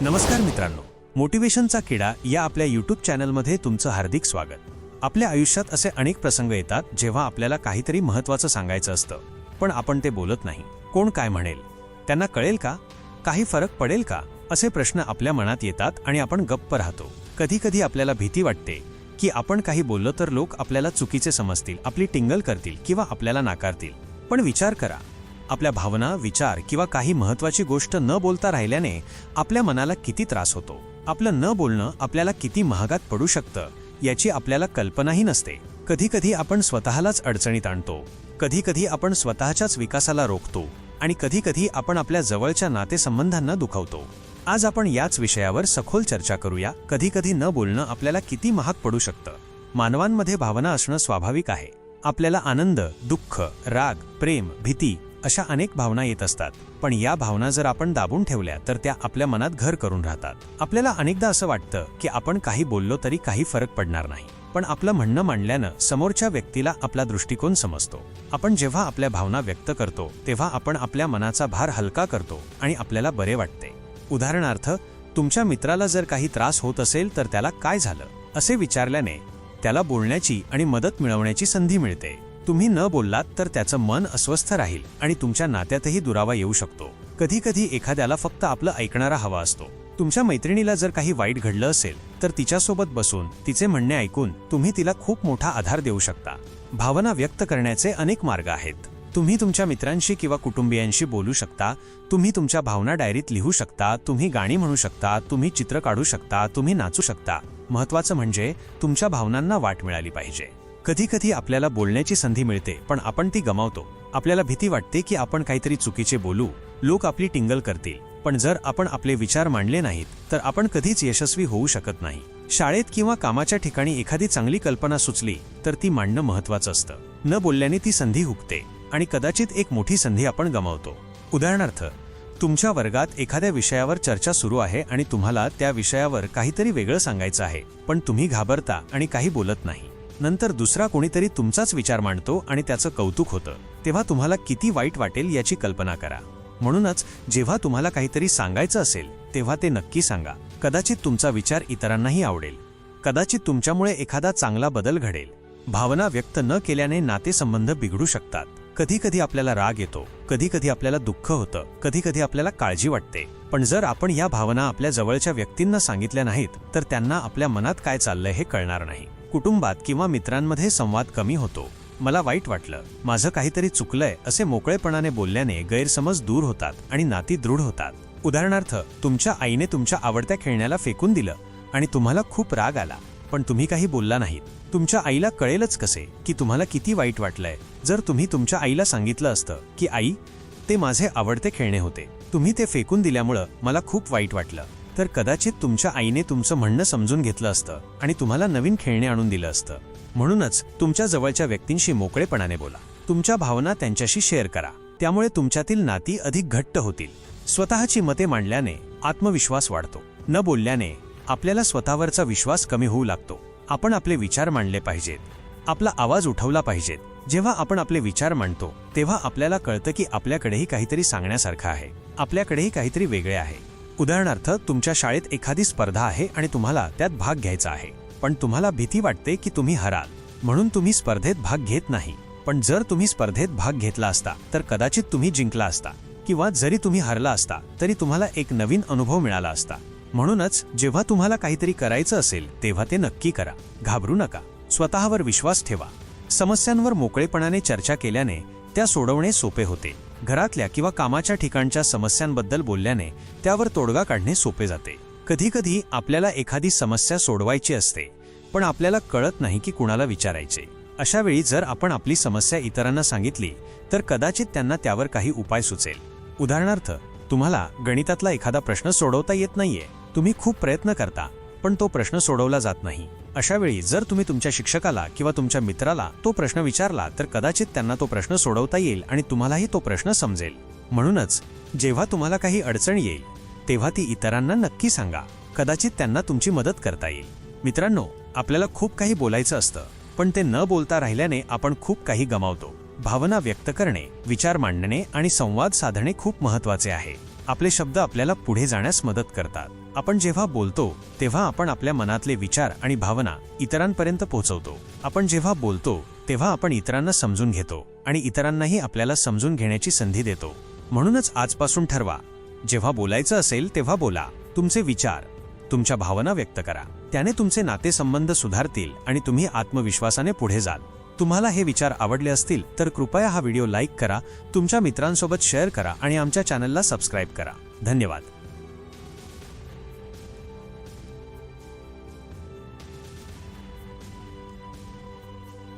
नमस्कार मित्रांनो. मोटिवेशनचा किडा या आपल्या यूट्यूब चॅनलमध्ये तुमचं हार्दिक स्वागत. आपल्या आयुष्यात असे अनेक प्रसंग येतात जेव्हा आपल्याला काहीतरी महत्त्वाचं सांगायचं असतं पण आपण ते बोलत नाही. कोण काय म्हणेल? त्यांना कळेल का? काही फरक पडेल का? असे प्रश्न आपल्या मनात येतात आणि आपण गप्प राहतो. कधी कधी आपल्याला भीती वाटते की आपण काही बोललो तर लोक आपल्याला चुकीचे समजतील आपली टिंगल करतील किंवा आपल्याला नाकारतील. पण विचार करा आपल्या भावना विचार किंवा काही महत्वाची गोष्ट न बोलता राहिल्याने आपल्या मनाला किती त्रास होतो? आपलं न बोलणं आपल्याला किती महागात पडू शकतं याची आपल्याला कल्पनाही नसते. कधी कधी आपण स्वतःलाच अडचणीत आणतो. कधी कधी आपण स्वतःच्याच विकासाला रोखतो आणि कधी कधी आपण आपल्या जवळच्या नातेसंबंधांना दुखावतो. आज आपण याच विषयावर सखोल चर्चा करूया. कधी कधी न बोलणं आपल्याला किती महाग पडू शकतं? मानवांमध्ये भावना असणं स्वाभाविक आहे. आपल्याला आनंद दुःख राग प्रेम भीती अशा अनेक भावना येत असतात. पण या भावना जर आपण दाबून ठेवल्या तर त्या आपल्या मनात घर करून राहतात. आपल्याला अनेकदा असं वाटतं की आपण काही बोललो तरी काही फरक पडणार नाही. पण आपलं म्हणणं मांडल्यानं समोरच्या व्यक्तीला आपला दृष्टिकोन समजतो. आपण जेव्हा आपल्या भावना व्यक्त करतो तेव्हा आपण आपल्या मनाचा भार हलका करतो आणि आपल्याला बरे वाटते. उदाहरणार्थ तुमच्या मित्राला जर काही त्रास होत असेल तर त्याला काय झालं? असे विचारल्याने त्याला बोलण्याची आणि मदत मिळवण्याची संधी मिळते. तुम्ही न बोललात तर त्याचं मन अस्वस्थ राहील आणि तुमच्या नात्यातही दुरावा येऊ शकतो. कधी कधी एखाद्याला फक्त आपलं ऐकणारा हवा असतो. तुमच्या मैत्रिणीला जर काही वाईट घडलं असेल तर तिच्यासोबत बसून तिचे म्हणणे ऐकून तुम्ही तिला खूप मोठा आधार देऊ शकता. भावना व्यक्त करण्याचे अनेक मार्ग आहेत. तुम्ही तुमच्या मित्रांशी किंवा कुटुंबियांशी बोलू शकता तुम्ही तुमच्या भावना डायरीत लिहू शकता तुम्ही गाणी म्हणू शकता तुम्ही चित्र काढू शकता तुम्ही नाचू शकता. महत्वाचं म्हणजे तुमच्या भावनांना वाट मिळाली पाहिजे. कधी कधी आपल्याला बोलण्याची संधी मिळते पण आपण ती गमावतो. आपल्याला भीती वाटते की आपण काहीतरी चुकीचे बोलू लोक आपली टिंगल करतील. पण जर आपण आपले विचार मांडले नाहीत तर आपण कधीच यशस्वी होऊ शकत नाही. शाळेत किंवा कामाच्या ठिकाणी एखादी चांगली कल्पना सुचली तर ती मांडणं महत्वाचं असतं. न बोलल्याने ती संधी हुकते आणि कदाचित एक मोठी संधी आपण गमावतो. उदाहरणार्थ तुमच्या वर्गात एखाद्या विषयावर चर्चा सुरू आहे आणि तुम्हाला त्या विषयावर काहीतरी वेगळं सांगायचं आहे पण तुम्ही घाबरता आणि काही बोलत नाही. नंतर दुसरा कोणीतरी तुमचाच विचार मांडतो आणि त्याचं कौतुक होतं. तेव्हा तुम्हाला किती वाईट वाटेल याची कल्पना करा. म्हणूनच जेव्हा तुम्हाला काहीतरी सांगायचं असेल तेव्हा ते नक्की सांगा. कदाचित तुमचा विचार इतरांनाही आवडेल. कदाचित तुमच्यामुळे एखादा चांगला बदल घडेल. भावना व्यक्त न केल्याने नातेसंबंध बिघडू शकतात. कधी कधी आपल्याला राग येतो. कधी कधी आपल्याला दुःख होतं. कधी कधी आपल्याला काळजी वाटते. पण जर आपण या भावना आपल्या जवळच्या व्यक्तींना सांगितल्या नाहीत तर त्यांना आपल्या मनात काय चाललंय हे कळणार नाही. कुटुंबात किंवा मित्रांमध्ये संवाद कमी होतो. मला वाईट वाटलं. माझं काहीतरी चुकलंय असे मोकळेपणाने बोलल्याने गैरसमज दूर होतात आणि नाती दृढ होतात. उदाहरणार्थ तुमच्या आईने तुमच्या आवडत्या खेळण्याला फेकून दिलं आणि तुम्हाला खूप राग आला. पण तुम्ही काही बोलला नाहीत. तुमच्या आईला कळेलच कसे की तुम्हाला किती वाईट वाटलंय. जर तुम्ही तुमच्या आईला सांगितलं असतं की आई ते माझे आवडते खेळणे होते. तुम्ही ते फेकून दिल्यामुळं मला खूप वाईट वाटलं. तर कदाचित तुमच्या आईने तुमचं म्हणणं समजून घेतलं असतं आणि तुम्हाला नवीन खेळणे आणून दिलं असतं. म्हणूनच तुमच्या जवळच्या व्यक्तींशी मोकळेपणाने बोला. तुमच्या भावना त्यांच्याशी शेअर करा. त्यामुळे तुमच्यातील नाती अधिक घट्ट होतील. स्वतःची मते मांडल्याने आत्मविश्वास वाढतो. न बोलल्याने आपल्याला स्वतःवरचा विश्वास कमी होऊ लागतो. आपण आपले विचार मांडले पाहिजेत. आपला आवाज उठवला पाहिजेत. जेव्हा आपण आपले विचार मांडतो तेव्हा आपल्याला कळतं की आपल्याकडेही काहीतरी सांगण्यासारखं आहे. आपल्याकडेही काहीतरी वेगळे आहे. उदाहरणार्थ तुमच्या शाळेत एखादी स्पर्धा आहे आणि तुम्हाला त्यात भाग घ्यायचा आहे. पण तुम्हाला भीती वाटते की तुम्ही हराल. म्हणून तुम्ही स्पर्धेत भाग घेत नाही. पण जर तुम्ही स्पर्धेत भाग घेतला असता तर कदाचित तुम्ही जिंकला असता. किंवा जरी तुम्ही हरला असता तरी तुम्हाला एक नवीन अनुभव मिळाला असता. म्हणूनच जेव्हा तुम्हाला काहीतरी करायचं असेल तेव्हा ते नक्की करा. घाबरू नका. स्वतःवर विश्वास ठेवा. समस्यांवर मोकळेपणाने चर्चा केल्याने त्या सोडवणे सोपे होते. घरातल्या किंवा कामाच्या ठिकाणच्या समस्यांबद्दल बोलल्याने त्यावर तोडगा काढणे सोपे जाते. कधीकधी आपल्याला एखादी समस्या सोडवायची असते पण आपल्याला कळत नाही की कुणाला विचारायचे. अशा वेळी जर आपण आपली समस्या इतरांना सांगितली तर कदाचित त्यांना त्यावर काही उपाय सुचेल. उदाहरणार्थ तुम्हाला गणितातला एखादा प्रश्न सोडवता येत नाहीये. तुम्ही खूप प्रयत्न करता पण तो प्रश्न सोडवला जात नाही. अशा वेळी जर तुम्ही तुमच्या शिक्षकाला किंवा तुमच्या मित्राला तो प्रश्न विचारला तर कदाचित त्यांना तो प्रश्न सोडवता येईल आणि तुम्हालाही तो प्रश्न समजेल. म्हणूनच जेव्हा तुम्हाला काही अडचण येईल तेव्हा ती इतरांना नक्की सांगा. कदाचित त्यांना तुमची मदत करता येईल. मित्रांनो आपल्याला खूप काही बोलायचं असतं पण ते न बोलता राहिल्याने आपण खूप काही गमावतो. भावना व्यक्त करणे विचार मांडणे आणि संवाद साधणे खूप महत्त्वाचे आहे. आपले शब्द आपल्याला पुढे जाण्यास मदत करतात. आपण जेव्हा बोलतो तेव्हा आपण आपल्या मनातले विचार आणि भावना इतरांपर्यंत पोहोचवतो. आपण जेव्हा बोलतो तेव्हा आपण इतरांना समजून घेतो आणि इतरांनाही आपल्याला समजून घेण्याची संधी देतो. म्हणूनच आजपासून ठरवा जेव्हा बोलायचं असेल तेव्हा बोला. तुमचे विचार तुमच्या भावना व्यक्त करा. त्याने तुमचे नातेसंबंध सुधारतील आणि तुम्ही आत्मविश्वासाने पुढे जाल. तुम्हाला हे विचार आवडले असतील तर कृपया हा व्हिडिओ लाईक करा तुमच्या मित्रांसोबत शेअर करा आणि आमच्या चॅनलला सबस्क्राईब करा. धन्यवाद.